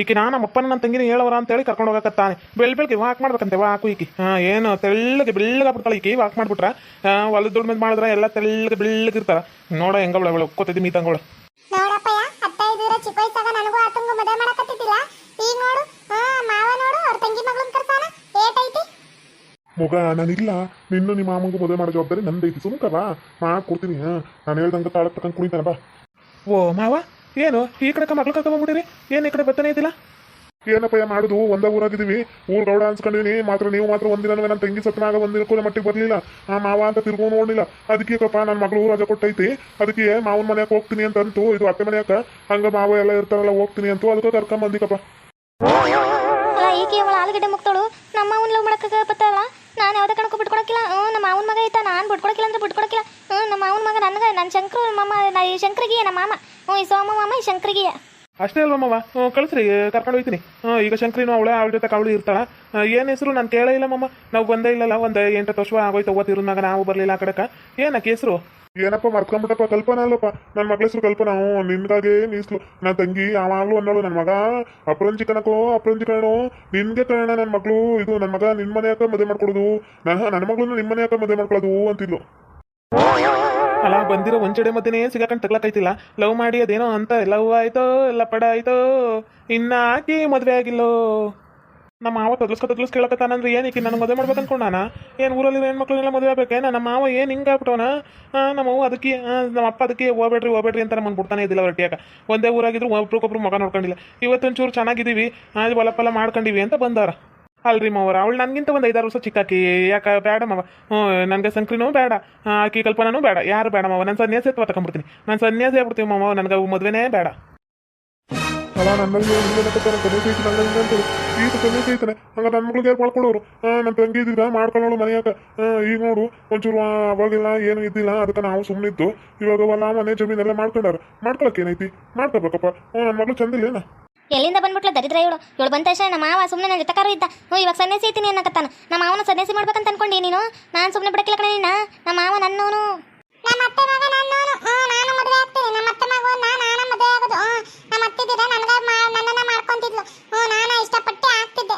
ಈಕಿ ನಾನು ನಮ್ಮ ಅಪ್ಪನ ನನ್ನ ತಂಗಿನ ಹೇಳವರ ಅಂತೇಳಿ ಕರ್ಕೊಂಡು ಹೋಗಕತ್ತಾನೆ. ಬೆಳ್ ಬೆಳಗ್ಗೆ ವಾಕ್ ಮಾಡ್ಬೇಕಂತೆ ವಾಕು ಈಕಿ. ಹಾ ಏನು ತೆಳ್ಳಗೆ ಬೆಳ್ಳಗಾಗ್ಬಿಡ್ತಾಳೆ ಈಕಿ ವಾಕ್ ಮಾಡ್ಬಿಟ್ರ. ಹೊಲದ ದುಡ್ಡು ಮಾಡಿದ್ರೆ ಎಲ್ಲ ತೆಳ್ಳಗೆ ಬೆಳ್ಳಗಿರ್ತಾರ ನೋಡ ಹೆಂಗವಳ ಅವಳು ಒಕ್ಕೋತಿದ್ದಿ ಮೀತಂಗಳು ನೋಡಪ್ಪಯ್ಯ ಅತ್ತ ಇದ್ದೀರ ಚಿಕ್ಕ ವಯಸ್ಸಾಗ ನನಗೂ ಆತಂಗ ಮದುವೆ ಮಾಡಕತ್ತಿದ್ದಿಲ್ಲ? ಈಗ ನೋಡು ಹಾ ಮಾವ ನೋಡು ಅವ್ರ ತಂಗಿ ಮಗಳನ್ ಕರ್ಸಾನ? ಏಟೈತಿ ಮಗ ನಾನಿಲ್ಲ. ನಿನ್ನ ನಿಮ್ಮ ಮಾಮಂಗೂ ಮದುವೆ ಮಾಡೋ ಜವಾಬ್ದಾರಿ ನಂದೈತಿ. ಸುಮ್ಕವಾ ಮಾಡ್ಕೊಡ್ತೀನಿ ಹಾಂ ನಾನು ಹೇಳ್ದಂಗೆ ತಾಳ ತಗೊಂಡು ಕುಣಿತಾನೆ ಬಾ. ಓ ಮಾವ? ಏನು? ಈ ಕಡೆ ಮಕ್ಳು ಕರ್ಕೊಂಡ್ಬಿಟ್ಟಿರಿ ಏನು ಈ ಕಡೆ ಬತ್ತನೇ ಇದ್ದಿಲ್ಲ? ಏನಪ್ಪಯ್ಯ ಮಾಡುದು? ಒಂದ ಊರಾಗಿದ್ದೀವಿ. ಊರ್ ಗೌಡ ಅನ್ಸ್ಕೊಂಡಿದೀನಿ. ಮಾತ್ರ ನೀವು ಮಾತ್ರ ಒಂದಿನ ನನ್ನ ತಂಗಿ ಸತ್ನಾಗ ಒಂದಿನ ಮಟ್ಟಿಗೆ ಬರ್ಲಿಲ್ಲ. ಆ ಮಾವ ಅಂತ ತಿರ್ಗೋ ನೋಡ್ಲಿಲ್ಲ. ಅದಕ್ಕೆ ಕಪ್ಪ ನನ್ನ ಮಗಳು ರಜೆ ಕೊಟ್ಟೈತಿ. ಅದಕ್ಕೆ ಮಾವನ ಮನ್ಯಾಗ ಹೋಗ್ತೀನಿ ಅಂತ ಅಂತು ಇದು ಅತ್ತೆ ಮನೆಯಾಕ. ಹಂಗ ಮಾವ ಎಲ್ಲ ಇರ್ತಾರಲ್ಲ ಹೋಗ್ತೀನಿ ಅಂತೂ. ಅದಕ್ಕೆ ಕರ್ಕೊಂಡ್ ಬಂದಿಕಪ್ಪ. ಈಕೆ ಅವಳ ಆಲೂಗಡ್ಡೆ ಮುಕ್ತಳು ನಮ್ಮ ಮಾವನ್ ಲವ್ ಮಾಡಕ್ಕೆ ಬತ್ತಲ್ಲ ನಾನು ಯಾವ್ದೇ ಕಣಕ್ಕೂ ಬಿಟ್ಕೊಡಕ್ಕಿಲ್ಲ ಹ್ಞೂ ನಮ್ಮ ಮಾವನ ಮಗ ಐತ ನಾನು ಬಿಟ್ಕೊಡಕ್ಕಿಲ್ಲ ಅಂದ್ರೆ ಬಿಟ್ಕೊಡಕ್ಕಿಲ್ಲ ಹ್ಞೂ ನಮ್ಮ ಮಾವನ ಮಗ ನನಗೆ ನನ್ನ ಶಂಕರು ಮಾಮ ನಾ ಈ ಶಂಕರಿಗೆ ನಮ್ಮ ಮಾಮ. ಹ್ಞೂ ಈ ಸೋಮ ಮಾಮ ಈ ಶಂಕರಿಗೆ. ಅಷ್ಟೇ ಅಲ್ವಾ ಮಾವ? ಹ್ಞೂ ಕಳಿಸ್ರಿ ಕರ್ಕೊಂಡು ಹೋಗ್ತೀನಿ. ಹಾಂ ಈಗ ಶಂಕರಿನೂ ಅವಳೆ ಅವಳ ಜೊತೆ ಕವಳು ಇರ್ತಾಳ. ಏನು ಹೆಸರು? ನಾನು ಕೇಳೇ ಇಲ್ಲ ಮಮ್ಮ ನಾವು ಬಂದೇ ಇಲ್ಲಲ್ಲ ಒಂದು ಎಂಟತ್ತು ವರ್ಷ ಆಗೋಯ್ತು ಮ್ಯಾಗ ನಾವು ಬರಲಿಲ್ಲ ಆ ಕಡೆಕ. ಏನಕ್ಕೆ ಹೆಸರು? ಏನಪ್ಪ ಮರ್ಕೊಂಬಿಟ್ಟಪ್ಪ ಕಲ್ಪನಾ ಅಲ್ಲಪ್ಪ. ನನ್ನ ಮಗಳ ಹೆಸರು ಕಲ್ಪನಾ. ಹ್ಞೂ ನಿನ್ಗಾಗೆ ಮೀಸ್ಲು. ನನ್ನ ತಂಗಿ ಯಾವಾಗಲೂ ಅನ್ನೋಳು ನನ್ನ ಮಗ. ಅಪರಂಜಿ ಕಣಕೋ ಅಪರಂಜಿ ಕಣೋ ನಿನ್ಗೆ ಕಣ ನನ್ನ ಮಗಳು. ಇದು ನನ್ನ ಮಗ ನಿನ್ನ ಮನೆ ಯಾಕೆ ಮದುವೆ ಮಾಡ್ಕೊಡೋದು. ನನ್ನ ನನ್ನ ಮಗಳನ್ನ ನಿಮ್ಮ ಮನೆ ಯಾಕೆ ಮದುವೆ ಮಾಡ್ಕೊಳ್ಳೋದು ಅಂತಿದ್ಲು. ಅಲ್ಲ ಬಂದಿರೋ ಒಂಚಡೆ ಮಧ್ಯನೇ ಸಿಗಾಕೊಂಡು ತಗ್ಲಕ್ಕೈತಿಲ್ಲ ಲವ್ ಮಾಡಿ ಅದೇನೋ ಅಂತ ಲವ್ ಆಯ್ತೋ ಎಲ್ಲ ಪಡ ಆಯ್ತೋ ಇನ್ನ ಆಕಿ ಮದುವೆ ಆಗಿಲ್ಲೋ. ನಮ್ಮ ಮಾವ ತಗ್ಲಸ್ಕೊ ತದ್ಲಸ್ ಕೇಳಕತ್ತಾನಂದ್ರೆ ಏನಕ್ಕೆ ನನ್ನ ಮದುವೆ ಮಾಡ್ಬೇಕು ಅನ್ಕೊಂಡಾನ ಏನು ಊರಲ್ಲಿ ಹೆಣ್ಮಕ್ಳನ್ನೆಲ್ಲ ಮದುವೆ ಆಗ್ಬೇಕೇನ? ನಮ್ಮ ಮಾವ ಏನು ಹಿಂಗ ಆಗ್ಬಿಟ್ಟವನ? ನಮ್ಮ ಅವ್ವ ಅದಕ್ಕೆ ನಮ್ಮ ಅಪ್ಪ ಅದಕ್ಕೆ ಹೋಗ್ಬೇಡ್ರಿ ಹೋಗ್ಬೇಡ್ರಿ ಅಂತ ನಮ್ಮನ್ನು ಬಿಡ್ತಾನೆ ಇದ್ದಿಲ್ಲ ಒಂದೇ ಊರಾಗಿದ್ರು, ಒಬ್ರಿಗೊಬ್ರು ಮಗ ನೋಡ್ಕೊಂಡಿಲ್ಲ. ಇವತ್ತೊಂಚೂರು ಚೆನ್ನಾಗಿದ್ದೀವಿ ಅದು ಒಲಪ್ಪಲ್ಲ ಮಾಡ್ಕೊಂಡಿವಿ ಅಂತ ಬಂದಾರ. ಅಲ್ರಿ ಮಾವರ, ಅವಳು ನನಗಿಂತ ಒಂದು ಐದಾರು ವರ್ಷ ಚಿಕ್ಕಾಕಿ, ಯಾಕೆ ಬೇಡ ಮಾವ? ಹ್ಞೂ, ನನಗೆ ಸಂಕ್ರಿನೂ ಬೇಡ ಆಕಿ ಕಲ್ಪನೂ ಬೇಡ ಯಾರು ಬೇಡ ಮಾವ? ನಾನು ಸನ್ಯಾಸತ್ವ ತಗೊಂಡ್ಬಿಡ್ತೀನಿ ನಾನು ಸನ್ಯಾಸ ಆಗ್ಬಿಡ್ತೀವಿ ಮಾವ, ನನಗೆ ಮದುವೆನೇ ಬೇಡ ಅಲ್ಲ ಹಿಂಗೆ ಅಂತೇಳಿ ಈಗ ಐತಾನೆ ಹಂಗ ನನ್ನ ಮಗಳಿಗೆ ಮಾಡ್ಕೊಡೋರು ನನ್ನ ತಂಗಿ ಇದ್ದಿದ್ರ ಮಾಡ್ಕೊಳ್ಳೋಳು ಮನೆಯಾಗ. ಈಗ ನೋಡು, ಒಂಚೂರು ಅವಾಗಿಲ್ಲ ಏನು ಇದ್ದಿಲ್ಲ, ಅದಕ್ಕೆ ನಾವು ಸುಮ್ಮನಿದ್ದು ಇವಾಗ ಹೊಲ ಮನೆ ಜಮೀನೆಲ್ಲ ಮಾಡ್ಕೊಂಡಾರ. ಮಾಡ್ಕೊಳಕ್ ಏನೈತಿ ಮಾಡ್ಕೋಬೇಕಪ್ಪ. ನನ್ನ ಮಗಳು ಚಂದಿಲ್ಲೇನ? ಎಲ್ಲಿಂದ ಬಂದ್ಬಿಟ್ಲ ದರಿದ್ರ ಇವಳು? ಇವಳು ಬಂದ ತಕ್ಷಣ ನಮ್ಮ ಮಾವ ಸುಮ್ಮನೆ ನನ್ನ ಜೊತೆಕಾರು ಇದ್ದ. ಹ್ಞೂ ಇವಾಗ ಸನ್ಯಾಸಿ ಐತೀನಿ ಅನ್ನಕತ್ತಾನ. ನಮ್ಮ ಮಾವನ ಸನ್ಯಾಸಿ ಮಾಡ್ಬೇಕಂತ ಅನ್ಕೊಂಡಿ ನೀನು? ನಾನು ಸುಮ್ಮನೆ ಬಿಡಕ್ಕಿಲ್ಲ ಕಣ ನಿನ್ನ. ನಮ್ಮ ಮಾವ ನನ್ನೋನು ನಮ್ಮ ಅತ್ತೆ ಮಗ ನನ್ನೋನು ಹ್ಞೂ ನಾನು ಮದುವೆ ಆಗ್ತೀನಿ. ನಮ್ಮ ಅತ್ತೆ ಮಗ ನಾನು ಮದುವೆ ಆಗೋದು. ಹ್ಞೂ ನಮ್ಮ ಅತ್ತಿದ್ದ ನನಗೆ ನನ್ನನ್ನ ಮಾಡ್ಕೊಂತಿದ್ಲು. ಹ್ಞೂ ನಾನು ಇಷ್ಟಪಟ್ಟೆ ಆಗ್ತಿದ್ದೆ.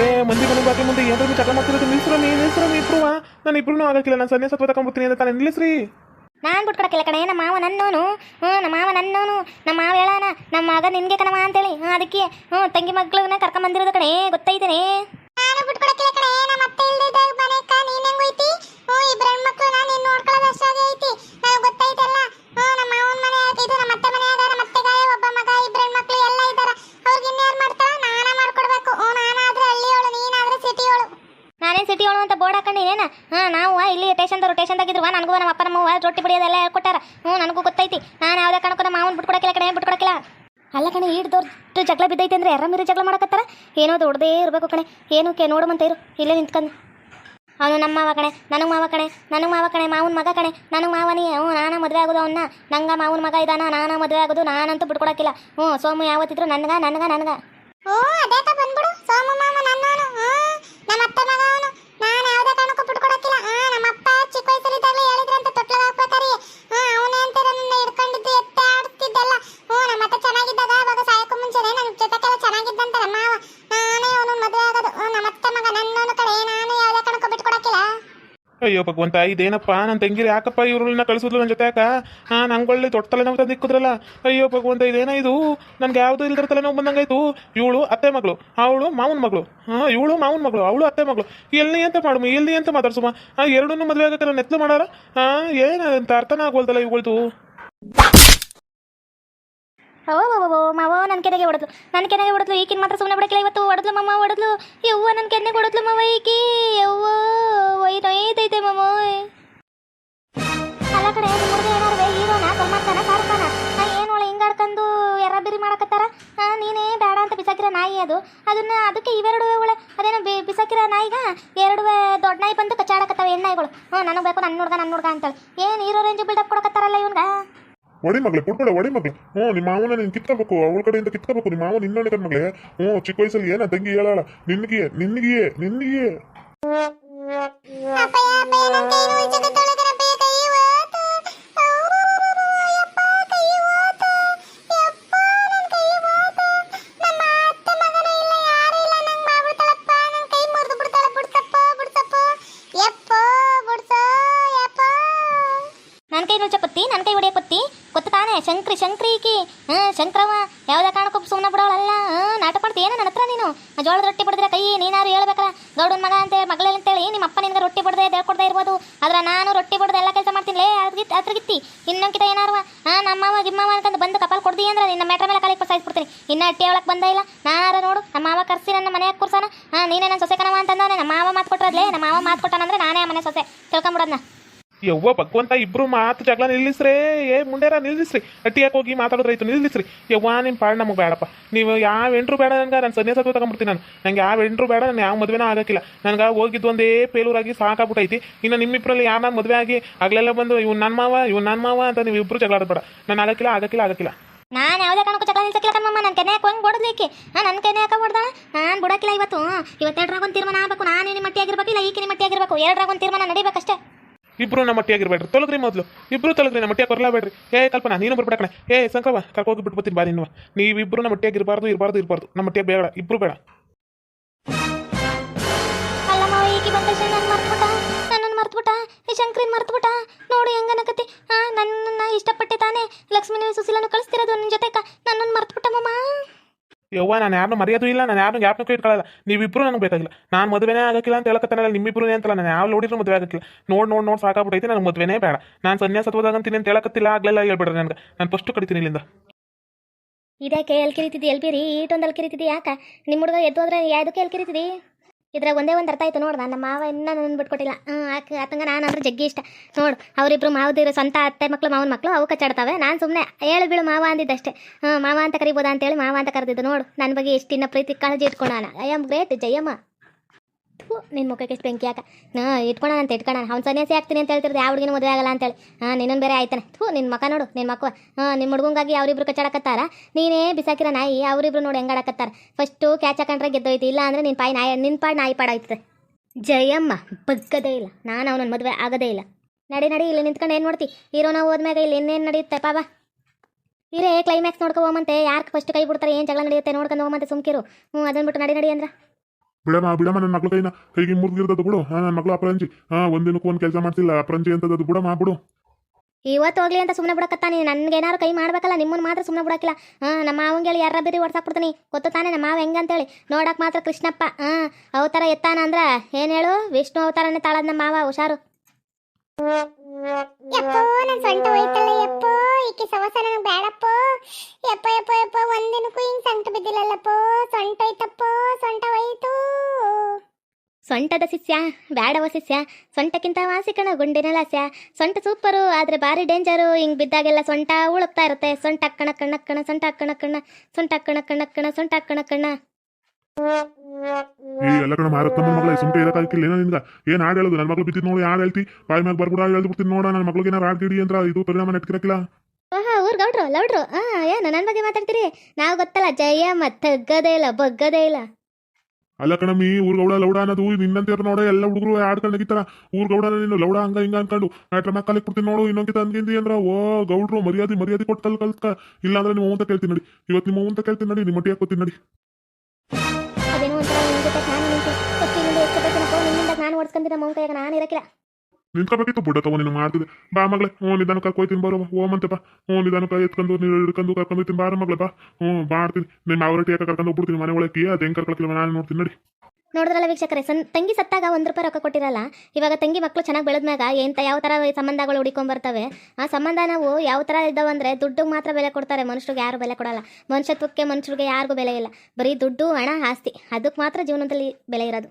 ಏ ಮಂದಿ ಮನೆ ಬಾಕಿ ಮುಂದೆ ಏನಾದ್ರು ಚಟ ಮಾಡ್ತಿರೋದು ನಿಲ್ಸ್ರು ನೀ ನಿಲ್ಸ್ರು ನೀ ಇಬ್ರು ನಾನು ಇಬ್ರು ಆಗಕ್ಕಿಲ್ಲ. ನಾನು ಸನ್ಯಾಸತ್ವ ತಗೊಂಡ್ಬಿಡ್ತೀನಿ ಅಂತ ನಾನು ನಿಲ್ಲಿಸ್ರಿ. ನಾನು ಬಿಟ್ಕೊಡಕ್ಕಿಲ್ಲ ಕಣೆ, ನಮ್ಮ ಮಾವ ನನ್ನೋನು ಹ್ಞೂ ನಮ್ಮ ಮಾವ ನನ್ನೋನು ನಮ್ಮ ಮಾವ ಹೇಳಾನ ನಮ್ಮ ಮಗ ನಿನ್ಗೆ ಕಣವ ಅಂತೇಳಿ. ಹ್ಞೂ ಅದಕ್ಕೆ ಹ್ಞೂ ತಂಗಿ ಮಗಳನ್ನ ಕರ್ಕೊಂಬಂದಿರೋದು ಕಣೆ, ಗೊತ್ತೈತೇನೆ? ನಾನು ಬಿಟ್ಕೊಡಕ್ಕಿಲ್ಲ ಕಣೆ, ನಮ್ಮ ಅತ್ತೆ ಇಲ್ದಿದ್ದಾಗ ಮನೆಕ ನೀನು ಹೆಂಗ್ ಹೋಯ್ತಿ? ಹ್ಞೂ ಇಬ್ರು ಹೆಣ್ಮಕ್ಳು, ನಾನು ನೋಡ್ಕೊಳ್ಳೋದು ಅಷ್ಟಾಗಿ ಅಪ್ಪ ಬಿಡಿ ಅದೆಲ್ಲ ಹೇಳ್ಕೊಟ್ಟಾರ ಹ್ಞೂ, ನನಗೂ ಗೊತ್ತೈತಿ. ನಾನು ಯಾವುದೇ ಕಾರಣಕ್ಕೂ ಮಾವನ್ ಬಿಟ್ಕೊಡಕ್ಕಿಲ್ಲ ಕಣೆ, ಬಿಟ್ಕೊಡಕ್ಕಿಲ್ಲ. ಅಲ್ಲ ಕಣೆ ಈಡ್ ದೊಡ್ಡ ಜಗಳ ಬಿದ್ದೈತೆ ಅಂದ್ರೆ ಎರ ಮೀರಿ ಜಗಳ ಮಾಡಕತ್ತಾರ? ಏನೋ ದೊಡ್ಡದೇ ಇರಬೇಕು ಕಣೆ. ಏನು ಕೆ ಅಂತ ಇರು. ಇಲ್ಲೇ ನಿಂತ್ಕೊಂಡು. ಅವನು ನಮ್ಮ ಮಾವ ಕಣೆ, ನನಗೆ ಮಾವ ಕಣೆ, ನನಗೆ ಮಾವ ಕಣೆ, ಮಾವನ ಮಗ ಕಣೆ. ನನಗೆ ಮಾವನಿ, ಹ್ಞೂ, ನಾನು ಮದುವೆ ಆಗೋದು ಅವನ್ನ ನಂಗೆ ಮಾವನ ಮಗ ಇದಾನ, ನಾನು ಮದುವೆ ಆಗೋದು ನಾನಂತೂ ಬಿಟ್ಕೊಡಕ್ಕಿಲ್ಲ. ಹ್ಞೂ, ಸೋಮು ಯಾವತ್ತಿದ್ರು ನನ್ಗ ನನ್ಗ ನನ್ಗ. ಓ, ಅದೇ ಬಂದ್ಬಿಡು ಸೋಮು ಮಾಮ ನನ್ನವನು. ನಮ್ಮ ಅತ್ತೆ ಮಗ ಅವನು ನಾನು ಯಾವುದೇ ಕಾರಣಕ್ಕೂ ಬಿಟ್ಕೊಡಕ್ಕಿಲ್ಲ ನಮ್ಮ ಅಪ್ಪ ಚಿಕ್ಕ ವಯಸ್ಸಲ್ಲಿದ್ದಾಗಲೇ ಹೇಳಿದ್ರಂತ ತೊಟ್ಲಾಗ ಹಾಕ್ಬೇಕಾರಿ ಅವನೇ ಅಂತ ನನ್ನ ಹಿಡ್ಕೊಂಡಿದ್ದು ಎತ್ತೆ ಆಡ್ತಿದ್ದೆಲ್ಲ ಹ್ಞೂ ನಮ್ಮ ಅತ್ತೆ ಚೆನ್ನಾಗಿದ್ದಾಗ ಅವಾಗ ಸಾಯಕ್ಕೂ ಮುಂಚೆನೆ ನನ್ನ ಜೊತೆಗೆಲ್ಲ ಚೆನ್ನಾಗಿದ್ದಂತ ನಮ್ಮ ಮಾವ ನಾನೇ ಅವನು ಮದುವೆ ಆಗೋದು ಹ್ಞೂ, ನಮ್ಮ ಅತ್ತೆ ಮಗ ನನ್ನವನು ಕಡೆ ನಾನು ಯಾವುದೇ ಕಾರಣಕ್ಕೂ ಬಿಟ್ಕೊಡಕ್ಕಿಲ್ಲ ಅಯ್ಯೋ ಭಗವಂತ ಇದೇನಪ್ಪ ನನ್ನ ತಂಗಿರಿ, ಯಾಕಪ್ಪ ಇವ್ರನ್ನ ಕಳಿಸಿದ್ಲು ನನ್ನ ಜೊತೆ ಯಾಕ ಹಾಂ ನಂಗೆ ಒಳ್ಳೆ ದೊಡ್ಡ ತಲೆನೋವು ತಂದು ಅಯ್ಯೋ ಭಗವಂತ, ಇದೇನ ಇದು? ನನಗೆ ಯಾವುದು ಇಲ್ದಿರ ತಲೆನೋವು ಬಂದಂಗಾಯ್ತು. ಇವಳು ಅತ್ತೆ ಮಗಳು, ಅವಳು ಮಾವನ ಮಗಳು. ಹಾಂ ಇವಳು ಮಾವನ ಮಗಳು, ಅವಳು ಅತ್ತೆ ಮಗಳು. ಎಲ್ಲಿ ಅಂತ ಮಾಡು ಎಲ್ಲಿ ಅಂತ ಮಾತಾಡ್ಸುಮ ಆ, ಎರಡನ್ನೂ ಮದುವೆ ಆಗಕ್ಕೆ ನೆತ್ಲು ಮಾಡಾರ? ಹಾ ಏನಂತ ಅರ್ಥನ ಆಗೋಲ್ದಲ್ಲ ಇವುಗಳ್ದು? ಓ ಓ ಮಾವ ನನ್ನ ಕೆನೆಗೆ ಹೊಡೆದ್ಲು. ನನ್ನ ಕೆನೆಗೆ ಹೊಡೆದ್ಲು, ಈಕಿನ ಮಾತ್ರ ಸುಮ್ಮನೆ ಬಿಡಕ್ಕಿಲ್ಲ ಇವತ್ತು. ಹೊಡೆದ್ಲು ಮಮ್ಮ ಹೊಡೆದ್ಲು. ಯವ್ವ ನನ್ನ ಕೆನ್ನೆಗೆ ಹೊಡೆದ್ಲು ಮಮ್ಮ ಈಕಿ. ಯವ್ವ ಒಯ್ ನೊಯ್ದೈತೆ ಮಮ್ಮ ಅಲ್ಲ ಕಡೆ ನಿಮ್ಮ ಹುಡುಗ ಏನಾರು ಹೀರೋನ ಸಲ್ಮಾನ್ ಖಾನ ಶಾರುಖ್ ಖಾನ ನಾ ಏನು ಒಳ್ಳೆ ಹಿಂಗಾಡ್ಕೊಂಡು ಎರ್ರಬಿರಿ ಮಾಡಕತ್ತಾರ? ನೀನೇ ಬೇಡ ಅಂತ ಬಿಸಾಕಿರೋ ನಾಯಿ ಅದು. ಅದನ್ನ, ಅದಕ್ಕೆ ಇವೆರಡು ಒಳ್ಳೆ ಅದೇನೋ ಬಿ, ಬಿಸಾಕಿರೋ ನಾಯಿಗ ಎರಡು ದೊಡ್ಡ ನಾಯಿ ಬಂದು ಕಚ್ಚಾಡಕತ್ತಾವ ಹೆಣ್ಣಾಯಿಗಳು ಹ್ಞೂ ನನಗೆ ಬೇಕು ನನ್ನ ಹುಡ್ಗ ನನ್ನ ಹುಡ್ಗ ಅಂತೇಳಿ. ಏನು ಹೀರೋ ರೇಂಜ್ ಬಿಲ್ಡಪ್ ಕೊಡಕತ್ತಾರಲ್ಲ ಇವನ್ಗ? ಒಡಿ ಮಗ್ಳೆ ಪುಟ್ಬೇಡ ಒಡಿ ಮಗ್ಳು ಹ್ಞೂ ನಿಮ್ಮ ಮಾವನ ನೀನು ಕಿತ್ಕೋಬೇಕು, ಅವಳ ಕಡೆಯಿಂದ ಕಿತ್ಕೋಬೇಕು ನಿಮ್ಮ ಮಾವನ ಇನ್ನೊಂದು ಕಡೆ ಮಗಳೇ. ಹ್ಞೂ, ಚಿಕ್ಕ ವಯಸ್ಸಲ್ಲಿ ಏನ ತಂಗಿ ಹೇಳಾಳ, ನಿನ್ಗೆ ನಿನ್ಗೆ ನಿನ್ಗೆ. ಈಕಿ ಹ್ಞೂ ಶಂಕ್ರವ ಯಾವುದೇ ಕಾರಣಕ್ಕೂ ಸುಮ್ಮನೆ ಬಿಡೋಳಲ್ಲ. ನಾಟ ನಾಟಕ ಮಾಡ್ತಿ, ಏನು ನನ್ನ ಹತ್ರ ನೀನು ಜೋಳದ ರೊಟ್ಟಿ ಬಿಡಿದ್ರೆ ಕೈ, ನೀನಾರು ಹೇಳ್ಬೇಕಲ್ಲ. ಗೌಡನ ಮಗ ಅಂತೇಳಿ ಮಗಳೇ ಅಂತೇಳಿ ನಿಮ್ಮ ಅಪ್ಪ ನಿನ್ಗೆ ರೊಟ್ಟಿ ಬಿಡದೆ ಹೇಳ್ಕೊಡ್ದೆ ಇರ್ಬೋದು. ಆದ್ರೆ ನಾನು ರೊಟ್ಟಿ ಬಿಡದೆ ಎಲ್ಲ ಕೆಲಸ ಮಾಡ್ತೀನಿ. ಲೇ ಅದ್ಗಿತ್ ಅದ್ರಗಿತ್ತಿ. ಇನ್ನೊಂಕಿತ ಏನಾರುವ ಹಾಂ ನಮ್ಮವ ಗಿಮ್ಮವ ಅಂತ ಬಂದು ಕಪಾಲ್ ಕೊಡ್ದಿ ಅಂದ್ರೆ ನಿನ್ನ ಮೆಟ್ರ ಮೇಲೆ ಕಾಲಿಗೆ ಸಾಯಿಸ್ಬಿಡ್ತೀನಿ ಇನ್ನ ಅಟ್ಟಿ ಅವಳಕ್ಕೆ ಬಂದ ಇಲ್ಲ. ನಾರ ನೋಡು ನಮ್ಮ ಮಾವ ಕರ್ಸಿ ನನ್ನ ಮನೆಯಾಗ ಕೂರ್ಸಾನ ಹಾಂ, ನೀನೇ ನನ್ನ ಸೊಸೆ ಕಣವ ಅಂತಂದ್ರೆ ನಮ್ಮ ಮಾವ ಮಾತು ಕೊಟ್ರದ್ಲೇ ನಮ್ಮ ಮಾವ ಮಾತು ಕೊಟ್ಟಾನಂದ್ರೆ ನಾನೇ ಮನೆ ಸೊಸೆ. ತಿಳ್ಕೊಂಬಿಡೋದನ್ನ ಯವ್ವ ಭಗವಂತ, ಇಬ್ರು ಮಾತು ಜಗಳ ನಿಲ್ಲಿಸ್ರಿ. ಏ, ಮುಂಡೇರ, ನಿಲ್ಲಿಸ್ರಿ. ಅಟ್ಟಿಯಾಕೆ ಹೋಗಿ ಮಾತಾಡೋದ್ರೈತು ನಿಲ್ಲಿಸ್ರಿ. ಯವ್ವ ನಿಮ್ಮ ಪಾಡ್ ನಮಗೆ ಬೇಡಪ್ಪ ನೀವು ಯಾವ ಎಂಟ್ರು ಬೇಡ ನಂಗೆ? ನಾನು ಸನ್ಯಾಸ ತಗೊಂಡ್ಬಿಡ್ತೀನಿ ನಾನು. ನಂಗೆ ಯಾವ ಎಂಟ್ರು ಬೇಡ ನಾನು ಯಾವ ಮದುವೆನ ಆಗಕ್ಕಿಲ್ಲ. ನನಗೆ ಹೋಗಿದ್ದು ಒಂದೇ ಪೇಲೂರಾಗಿ ಸಾಕಾಗ್ಬಿಟ್ಟೈತಿ ಇನ್ನು ನಿಮ್ಮಿಬ್ಬರಲ್ಲಿ ಯಾರು ಮದುವೆ ಆಗಿ ಆಗ್ಲೆಲ್ಲ ಬಂದು ಇವ್ನು ನನ್ನ ಮಾವ ಇವ್ನು ನನ್ನ ಮಾವ ಅಂತ ನೀವು ಇಬ್ರು ಜಗಳ ಬೇಡ. ನಾನು ಆಗಕ್ಕಿಲ್ಲ ಆಗಕ್ಕಿಲ್ಲ ಆಗಕ್ಕಿಲ್ಲ. ನಾನು ಯಾವುದೇ ಕಾರಣಕ್ಕೂ ಜಗಳ ನಿಲ್ಸಕ್ಕಿಲ್ಲ ಕಮ್ಮಮ್ಮ ನನ್ನ ಕೆನೆ ಕೊಂಗ್ ಹೊಡ್ದ್ಲಿಕ್ಕೆ ಹಾಂ ನನ್ನ ಕೆನೆ ಯಾಕೆ ಹೊಡ್ದಾಳ? ನಾನು ಬಿಡಕ್ಕಿಲ್ಲ ಇವತ್ತು. ಇವತ್ತೆರಡರಾಗ ಒಂದು ತೀರ್ಮಾನ ಆಗಬೇಕು. ನಾನು ನಿಮ್ಮ ಮಟ್ಟಿ ಆಗಿರ್ಬೇಕು ಇಲ್ಲ ಈಕಿನ ಮಟ್ಟಿ ಆಗಿರ್ಬೇಕು ಎರಡರಾಗ ಒಂದು ತೀರ್ಮಾನ ನಡಿಬೇಕಷ್ಟೇ. ಇಬ್ರು ನಮ್ಮ ಮಟ್ಟಿಯಾಗಿರ್ಬೇಡ್ರಿ ತೊಲಗ್ರಿ ಮೊದಲು. ಇಬ್ರು ತೊಲಗ್ರಿ, ನಮ್ಮ ಮಟ್ಟಿಯಾಗಿ ಬರಲಾಬೇಡ್ರಿ. ಏ, ಕಲ್ಪನಾ, ನೀನು ಬರ್ಬೇಡ ಕಣೆ. ಏ ಸಂಕ್ರವ ಕರ್ಕೋಗಿ ಬಿಟ್ಬಿಡ್ತೀನಿ ಬಾ ನೀವು ನೀವಿಬ್ರು ನಮ್ಮ ಮಟ್ಟಿಯಾಗಿರ್ಬಾರ್ದು ಇರಬಾರ್ದು ಇರಬಾರ್ದು ನಮ್ಮ ಮಟ್ಟಿಯಾಗಿ ಬೇಡ, ಇಬ್ರು ಬೇಡ. ಮರ್ತ್ಬಿಟ್ಟ. ಈ ಶಂಕರಿನ ಮರ್ತ್ಬಿಟ್ಟ. ನೋಡು ಹೆಂಗನಕತಿ ಆ ನನ್ನ ಇಷ್ಟಪಟ್ಟೆ ತಾನೇ ಲಕ್ಷ್ಮೀ, ಸುಶೀಲನು ಕಳಿಸ್ತಿರೋದು ನನ್ನ ಜೊತೆ ನನ್ನನ್ನು ಮರ್ತ್ಬಿಟ್ಟ ಮಮ್ಮ ಯವ್ವ, ನಾನು ಯಾರನ್ನೂ ಮರ್ಯಾದೂ ಇಲ್ಲ, ನಾನು ಯಾರನ್ನೂ ಜ್ಞಾಪನಕ್ಕೂ ಇಟ್ಕೊಳ್ಳಲ್ಲ ನೀವಿಬ್ರು ನನಗೆ ಬೇಕಾಗಿಲ್ಲ. ನಾನು ಮದುವೆನೇ ಆಗಕ್ಕಿಲ್ಲ ಅಂತ ಹೇಳಕತ್ತಾನಲ್ಲ ನಿಮ್ಮಿಬ್ರುನೇ ಅಂತಲ್ಲ, ನಾನು ಯಾವ ನೋಡಿದ್ರು ಮದುವೆ ಆಗಕ್ಕಿಲ್ಲ. ನೋಡಿ ನೋಡಿ ನೋಡಿ ಸಾಕಾಗ್ಬಿಟ್ಟೈತೆ ನನಗೆ ಮದುವೆನೇ ಬೇಡ. ನಾನು ಸನ್ಯಾಸತ್ವದಾಗಂತೀನಿ ಅಂತ ಹೇಳಕತ್ತಿಲ್ಲ ಆಗ್ಲೆಲ್ಲ ಹೇಳ್ಬೇಡ್ರಿ ನನಗೆ. ನಾನು ಫಸ್ಟ್ ಕಡಿತೀನಿ ಇಲ್ಲಿಂದ. ಇದಕ್ಕೆ ಎಲ್ಲಿ ಕಿರಿತಿದ್ದಿ ಎಲ್ಲಿ ಬೀರಿ? ಈಟೊಂದಲ್ಲಿ ಕಿರಿತಿದ್ದಿ, ಯಾಕ? ನಿಮ್ಮ ಹುಡುಗ ಎದ್ದು ಹೋದ್ರೆ ಯಾವುದಕ್ಕೆ ಎಲ್ಲಿ ಕಿರಿತಿದ್ದಿ? ಇದ್ರಾಗ ಒಂದೇ ಒಂದು ಅರ್ಥ ಆಯ್ತು ನೋಡು ನಮ್ಮ ಮಾವ ಇನ್ನೂ ನನ್ನ ಬಿಟ್ಕೊಟ್ಟಿಲ್ಲ. ಹ್ಞೂ ಆಕೆ ಆತಂಗ ನಾನು ಅಂದ್ರೆ ಜಗ್ಗಿ ಇಷ್ಟ. ನೋಡು, ಅವರಿಬ್ರು ಮಾವದಿರೋ ಸ್ವಂತ ಅತ್ತೆ ಮಕ್ಳು, ಮಾವನ ಮಕ್ಳು ಅವು ಕಚ್ಚಾಡ್ತಾವೆ ನಾನು ಸುಮ್ಮನೆ ಹೇಳಿ ಬೀಳು ಮಾವ ಅಂದಿದ್ದಷ್ಟೇ. ಹ್ಞೂ ಮಾವ ಅಂತ ಕರಿಬೋದಾ ಅಂತೇಳಿ ಮಾವ ಅಂತ ಕರೆದಿದ್ದು. ನೋಡು ನನ್ನ ಬಗ್ಗೆ ಎಷ್ಟು ಪ್ರೀತಿ ಕಾಳಜಿ ಇಟ್ಕೊಳಣ ಐ ಆಮ್ ಗ್ರೇಟ್, ಜಯಮ್ಮ. ಥೂ ನಿನ್ನ ಮುಖಕ್ಕೆ ಎಷ್ಟು ಬೆಂಕಿ ಹಾಕ. ನಾ ಇಟ್ಕೊಳಣ ಅಂತ ಇಟ್ಕೊಳ ಅವ್ನು ಸನ್ಯಾಸಿ ಆಗ್ತೀನಿ ಅಂತ ಹೇಳ್ತಿರೋದು ಯಾವ ಹುಡುಗಿನ ಮದುವೆ ಆಗಲ್ಲ ಅಂತೇಳಿ. ಹಾಂ ನಿನ್ನೊಂದು ಬೇರೆ ಆಯ್ತಾನೆ. ಥೂ ನಿನ್ನ ಮಕ ನೋಡು ನಿನ್ನ ಮಕ್ಕ ಹಾಂ ನಿಮ್ಮ ಹುಡುಗಂಗಾಗಿ ಅವರಿಬ್ರು ಕಚ್ಚಾಡಕತ್ತಾರ. ನೀನೇ ಬಿಸಾಕಿರೋ ನಾಯಿ ಅವರಿಬ್ರು ನೋಡಿ ಹೆಂಗಾಡಕತ್ತಾರ ಫಸ್ಟು ಕ್ಯಾಚ್ ಹಾಕೊಂಡ್ರೆ ಗೆದ್ದೋಯ್ತು. ಇಲ್ಲ ಅಂದರೆ ನಿನ್ನ ಪಾಯಿ ನಾಯಿ ನಿನ್ನ ಪಾಡು ನಾಯಿ ಪಾಡಾಯ್ತದೆ. ಜಯಮ್ಮ, ಬಗ್ಗದೇ ಇಲ್ಲ. ನಾನು ಅವನ ಮದುವೆ ಆಗದೇ ಇಲ್ಲ. ನಡಿ ನಡಿ, ಇಲ್ಲಿ ನಿಂತ್ಕೊಂಡು ಏನು ನೋಡ್ತಿ ಹೀರೋನ ಹೋದ್ಮ್ಯಾಗ ಇಲ್ಲಿ ಇನ್ನೇನು ನಡೆಯುತ್ತೆ? ಪಾಪ ಇರೇ ಕ್ಲೈಮ್ಯಾಕ್ಸ್ ನೋಡ್ಕೊ ಹೋಗಂತೆ ಯಾರು ಫಸ್ಟ್ ಕೈ ಬಿಡ್ತಾರೆ? ಏನು ಜಗಳ ನಡೆಯುತ್ತೆ? ನೋಡ್ಕೊಂಡು ಹೋಗಂತೆ ಸುಮ್ಕಿರು. ಹ್ಞೂ ಅದನ್ನ ಬಿಟ್ಟು ನಡಿ ನಡಿ ಅಂದ್ರೆ. ಬಿಡಮ್ಮ ಬಿಡಮ್ಮ ನನ್ನ ಮಕ್ಳ ಕೈನ ಕೈಗೆ ಮುರಿದಿರ್ತದ ಬಿಡು. ಹಾ ನನ್ನ ಮಕ್ಳು ಅಪರಂಜಿ. ಹಾ ಒಂದಿನಕ್ಕೂ ಒಂದು ಕೆಲಸ ಮಾಡ್ತಿಲ್ಲ ಅಪರಂಜಿ ಅಂತದ್ದು ಬಿಡಮ್ಮ ಬಿಡು. ಇವತ್ತು ಹೋಗ್ಲಿ ಅಂತ ಸುಮ್ಮನೆ ಬಿಡಕತ್ತಾನೆ ನನ್ಗೇನಾರು ಕೈ ಮಾಡ್ಬೇಕಲ್ಲ ನಿಮ್ಮನ್ನ ಮಾತ್ರ ಸುಮ್ಮನೆ ಬಿಡಕ್ಕಿಲ್ಲ ಹಾ ನಮ್ಮ ಮಾವಂಗೆ ಹೇಳಿ ಯಾರ ಬೇರೆ ಹೊಡ್ಸಾಕ್ಬಿಡ್ತೀನಿ ಗೊತ್ತು ತಾನೇ ನಮ್ಮ ಮಾವ ಹೆಂಗಂತೇಳಿ. ನೋಡಕ್ ಮಾತ್ರ ಕೃಷ್ಣಪ್ಪ. ಹಾ ಅವತಾರ ಎತ್ತಾನ ಅಂದ್ರ ಏನ್ ಹೇಳು? ವಿಷ್ಣು ಅವತಾರನೇ ತಾಳದ್ ನಮ್ಮ ಮಾವ ಹುಷಾರು. ಯಪ್ಪೋ ನನ್ ಸೊಂಟ ಹೋಯ್ತಲ್ಲ ಯಪ್ಪೋ. ಈಕೆ ಸವಸ ನನಗೆ ಬೇಡಪ್ಪೋ ಯಪ್ಪ ಯಪ್ಪ ಯಪ್ಪ ಒಂದಿನಕ್ಕೂ ಹಿಂಗ್ ಸಂಟ ಬಿದ್ದಿಲ್ಲಲ್ಲಪ್ಪೋ ಸೊಂಟ ಹೋಯ್ತಪ್ಪೋ ಸೊಂಟ ಹೋಯ್ತು ಸೊಂಟದ ಶಿಷ್ಯ ಬ್ಯಾಡವ ಶಿಷ್ಯ ಸೊಂಟಕ್ಕಿಂತ ವಾಸಿಕಣ ಗುಂಡಿನ ಲಾಸ್ಯ. ಸೊಂಟ ಸೂಪರು ಆದ್ರೆ ಭಾರಿ ಡೇಂಜರು. ಹಿಂಗ್ ಬಿದ್ದಾಗೆಲ್ಲ ಸೊಂಟ ಉಳುಕ್ತಾ ಇರುತ್ತೆ. ಸೊಂಟ ಕಣ ಕಣ್ಣ ಕಣ ಸೊಂಟ ಕಣ ಕಣ್ಣ ಸೊಂಟ ಕಣ ಕಣ್ಣ ಕಣ ಸೊಂಟ ಕಣ ಕಣ್ಣ ಈ ಎಲ್ಲ ಕಡೆ ಮಾರತ್ತಮ್ಮ ಮಗಳ ಸುಮ್ಕ ಇರಕ್ಕಾಗಿಲ್ಲ ಏನೋ ನಿನ್ಗ? ಏನ್ ಹಾಡು ಹೇಳೋದು? ನನ್ನ ಮಗಳು ಬಿದ್ದಿದ್ ನೋಡಿ ಹಾಡು ಹೇಳ್ತಿ? ಬಾಯಿ ಮ್ಯಾಗ ಬರ್ಬಿಡ ಹೇಳ್ದು ಬಿಡ್ತೀನಿ ನೋಡ. ನನ್ನ ಮಗಳಿಗೆ ಏನಾರು ಹಾಡು ಗಿಡಿ ಅಂದ್ರ ಇದು ಪರಿಣಾಮ ನೆಟ್ಕಿರಕ್ಕಿಲ್ಲ ಓಹಾ ಊರ್ ಗೌಡ್ರು ಲೌಡ್ರು. ಹಾ ಏನು ನನ್ನ ಬಗ್ಗೆ ಮಾತಾಡ್ತೀರಿ? ನಾವು ಗೊತ್ತಲ್ಲ ಜಯ ತಗ್ಗದೇ ಇಲ್ಲ ಬಗ್ಗದೇ ಇಲ್ಲ ಅಲ್ಲ ಕಣಮ್ಮಿ ಊರ್ ಗೌಡ ಲೌಡ ಅನ್ನೋದು ನಿನ್ನಂತ ನೋಡ, ಎಲ್ಲ ಹುಡುಗರು ಆಡ್ಕೊಂಡು ನಗಿತಾರ. ಊರ್ ಗೌಡ ನೀನು ಲೌಡ ಹಂಗ ಹಿಂಗ ಅನ್ಕೊಂಡು ಮ್ಯಾಗ ಕಾಲಿಗೆ ಬಿಡ್ತೀನಿ ನೋಡು, ಇನ್ನೊಂದು ಅಂದ್ಗಿಂದಿ ಅಂದ್ರ, ಓ ಗೌಡ್ರು ಮರ್ಯಾದೆ ಮರ್ಯಾದೆ ಕೊಟ್ಟು ಕಲ್ ಕಲ್ಕ ಇಲ್ಲ ನಿಮ್ಮ ಅಂತ ಕೇಳ್ತೀನಿ ನಡಿ. ಇವತ್ತು ನಿಮ್ಮ ಅಂತ ಕೇಳ್ತೀನಿ ನಡಿ, ನಿಮ್ಮ ಮಟ್ಟಿ ಹಾಕೋತೀನಿ ನಡಿ. ನಾನು ಓಡಿಸ್ಕೊಂಡಿ ನಮ್ಮ ಕೈಯಾಗ ನಾನು ಇರಕ್ಕಿಲ್ಲ ನಿಂತ್ಕೋಬೇಕಿತ್ತು ತಗೋ, ನೀನು ಮಾಡ್ತಿದ್ದೆ. ಬಾ ಮಗಳೇ, ಹ್ಞೂ ನಿಧಾನ ಕರ್ಕೊಯ್ತೀನಿ ಬರೋ ಓಮಂತೆ ಬಾ ಹ್ಞೂ ನಿಧಾನ ಕೈ ಎತ್ಕೊಂಡು, ನೀರು ಹಿಡ್ಕೊಂಡು ಕರ್ಕೊಂಡ್ತೀನಿ ಬಾರ ಮಗಳೇ, ಬಾ. ಹ್ಞೂ ಮಾಡ್ತೀನಿ ನಿಮ್ಮ ಅವರಟಿ ಯಾಕೆ ಕರ್ಕೊಂಡು ಹೋಗ್ಬಿಡ್ತೀನಿ, ಮನೆ ಒಳಗೆ ಅದು ಹೆಂಗೆ ಕರ್ಕೊಳಕ್ಕಿಲ್ಲ ನಾನು ನೋಡ್ತೀನಿ, ನೋಡಿ. ನೋಡಿದ್ರಲ್ಲ ವೀಕ್ಷಕರೇ, ಸನ್, ತಂಗಿ ಸತ್ತಾಗ ಒಂದು ರೂಪಾಯಿ ರೊಕ್ಕ ಕೊಟ್ಟಿರಲ್ಲ, ಇವಾಗ ತಂಗಿ ಮಕ್ಕಳು ಚೆನ್ನಾಗಿ ಬೆಳೆದ್ಮ್ಯಾಗ ಎಂತ ಯಾವ ಥರ ಸಂಬಂಧಗಳು ಹುಡ್ಕೊಂಡ್ ಬರ್ತವೆ ಆ ಸಂಬಂಧ ನಾವು ಯಾವ ಥರ ಇದ್ದಾವಂದ್ರೆ ದುಡ್ಡಿಗೆ ಮಾತ್ರ ಬೆಲೆ ಕೊಡ್ತಾರೆ, ಮನುಷ್ಯರಿಗೆ ಯಾರು ಬೆಲೆ ಕೊಡಲ್ಲ. ಮನುಷ್ಯತ್ವಕ್ಕೆ ಮನುಷ್ಯರಿಗೆ ಯಾರಿಗೂ ಬೆಲೆ ಇಲ್ಲ. ಬರೀ ದುಡ್ಡು, ಹಣ, ಆಸ್ತಿ, ಅದಕ್ಕೆ ಮಾತ್ರ ಜೀವನದಲ್ಲಿ ಬೆಲೆ ಇರೋದು.